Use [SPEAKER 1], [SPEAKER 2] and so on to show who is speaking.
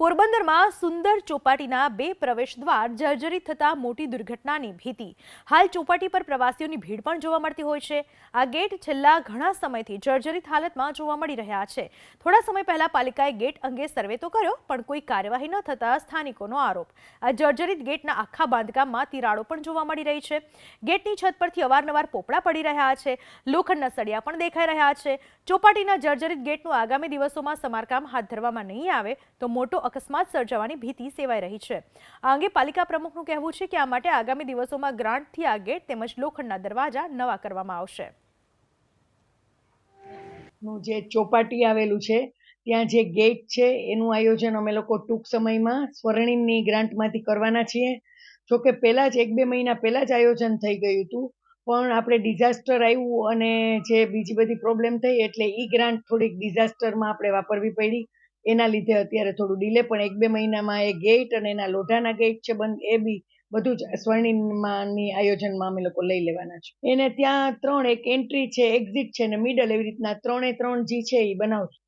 [SPEAKER 1] પોરબંદરમાં સુંદર ચોપાટીના બે પ્રવેશ દ્વાર જર્જરિત થતા મોટી દુર્ઘટનાની ભીતિ. હાલ ચોપાટી પર પ્રવાસીઓની ભીડ પણ જોવા મળતી હોય છે. આ ગેટ છેલ્લા ઘણા સમયથી જર્જરિત હાલતમાં જોવા મળી રહ્યા છે. થોડા સમય પહેલા પાલિકાએ ગેટ અંગે સર્વે તો કર્યો, પણ કોઈ કાર્યવાહી ન થતા સ્થાનિકોનો આરોપ. આ જર્જરિત ગેટના આખા બાંધકામમાં તિરાડો પણ જોવા મળી રહી છે. ગેટની છત પરથી અવારનવાર પોપડા પડી રહ્યા છે. લોખંડના સળિયા પણ દેખાઈ રહ્યા છે. ચોપાટીના જર્જરિત ગેટનું આગામી દિવસોમાં સમારકામ હાથ ધરવામાં નહીં આવે તો મોટો અકસ્માત સર્જાવાની ભીતિ સેવાઈ રહી છે. આ અંગે પાલિકા પ્રમુખનું કહેવું છે કે આ માટે આગામી દિવસોમાં ગ્રાન્ટથી આ ગેટ તેમજ લોખંડના દરવાજા નવા કરવામાં આવશે.
[SPEAKER 2] નું જે ચોપાટી આવેલું છે, ત્યાં જે ગેટ છે, એનું આયોજન અમે લોકો ટૂંક સમયમાં સ્વર્ણિમની ગ્રાન્ટમાંથી કરવાના છીએ. જોકે પહેલાં જ એક બે મહિના પહેલાં જ આયોજન થઈ ગયું હતું, પણ આપણે ડિઝાસ્ટર આવ્યું અને જે બીજી બધી પ્રોબ્લેમ થઈ એટલે ઈ ગ્રાન્ટ થોડીક ડિઝાસ્ટરમાં આપણે વાપરવી પડી. એના લીધે અત્યારે થોડું ડીલે પણ એક બે મહિનામાં એ ગેટ અને એના લોઢાના ગેટ છે બંધ, એ બી બધું જ સ્વર્ણિમની આયોજનમાં અમે લોકો લઈ લેવાના છે. એને ત્યાં ત્રણ એક એન્ટ્રી છે એક્ઝિટ છે ને મિડલ એવી રીતના ત્રણે ત્રણ જી છે એ બનાવશું.